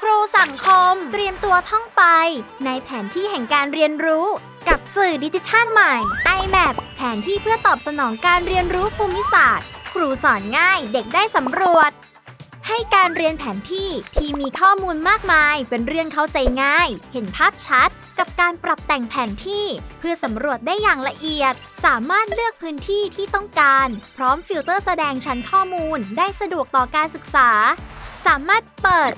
ครูสังคมเตรียมตัวท่องไป ในแผนที่แห่งการเรียนรู้ กับสื่อดิจิทัลใหม่ iMap แผนที่เพื่อตอบสนองการเรียนรู้ภูมิศาสตร์ ครูสอนง่ายเด็กได้สำรวจ ให้การเรียนแผนที่ที่มีข้อมูลมากมาย เป็นเรื่องเข้าใจง่าย เห็นภาพชัด กับการปรับแต่งแผนที่ เพื่อสำรวจได้อย่างละเอียด สามารถเลือกพื้นที่ที่ต้องการ พร้อมฟิลเตอร์แสดงชั้นข้อมูล ได้สะดวกต่อการศึกษา สามารถเปิด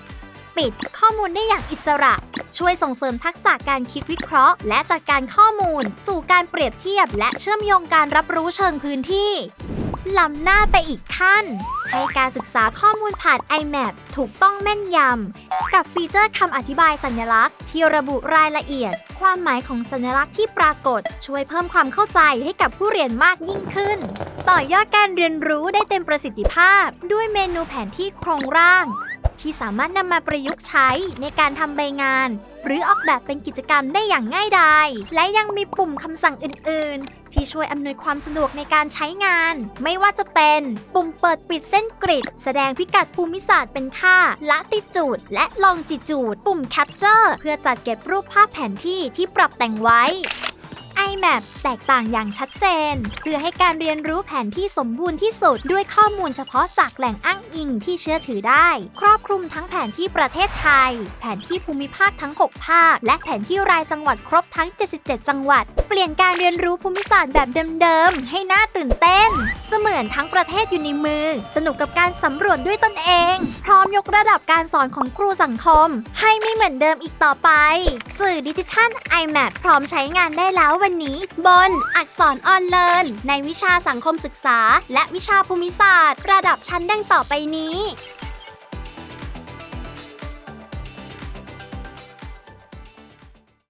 ปิด ข้อมูลได้อย่างอิสระ ช่วยส่งเสริมทักษะการคิดวิเคราะห์ และจัดการข้อมูล สู่การเปรียบเทียบ และเชื่อมโยงการรับรู้เชิงพื้นที่ล้ำหน้าไปอีกขั้น ให้การศึกษาข้อมูลผ่าน iMap ถูกต้องแม่นยำ กับฟีเจอร์คำอธิบายสัญลักษณ์ ที่ระบุรายละเอียด ความหมายของสัญลักษณ์ที่ปรากฏ ช่วยเพิ่มความเข้าใจให้กับผู้เรียนมากยิ่งขึ้น ต่อยอดการเรียนรู้ได้เต็มประสิทธิภาพ ด้วยเมนูแผนที่โครงร่าง ที่สามารถนำมาประยุกต์ใช้ในการทำใบงาน หรือออกแบบเป็นกิจกรรมได้อย่างง่ายดาย และยังมีปุ่มคำสั่งอื่น ๆ ที่ช่วยอำนวยความสะดวกในการใช้งาน ไม่ว่าจะเป็นปุ่มเปิดปิดเส้นกริด แสดงพิกัดภูมิศาสตร์เป็นค่า ละติจูด และลองจิจูด ปุ่ม Capture เพื่อจัดเก็บรูปภาพแผนที่ที่ปรับแต่งไว้ iMap แตกต่างอย่างชัดเจน เพื่อให้การเรียนรู้แผนที่สมบูรณ์ที่สุด ด้วยข้อมูลเฉพาะจากแหล่งอ้างอิงที่เชื่อถือได้ ครอบคลุมทั้งแผนที่ประเทศไทย แผนที่ภูมิภาคทั้ง 6 ภาค และแผนที่รายจังหวัดครบทั้ง 77 จังหวัด เปลี่ยนการเรียนรู้ภูมิศาสตร์แบบเดิมๆ ให้น่าตื่นเต้น เสมือนทั้งประเทศอยู่ในมือ สนุกกับการสำรวจด้วยตนเอง พร้อมยกระดับการสอนของครูสังคม ให้ไม่เหมือนเดิมอีกต่อไป สื่อดิจิทัล iMap พร้อมใช้งานได้แล้ววันนี้ บน อักษรออนเลินในวิชาสังคมศึกษา และวิชาภูมิศาสตร์ ระดับชั้นดังต่อไปนี้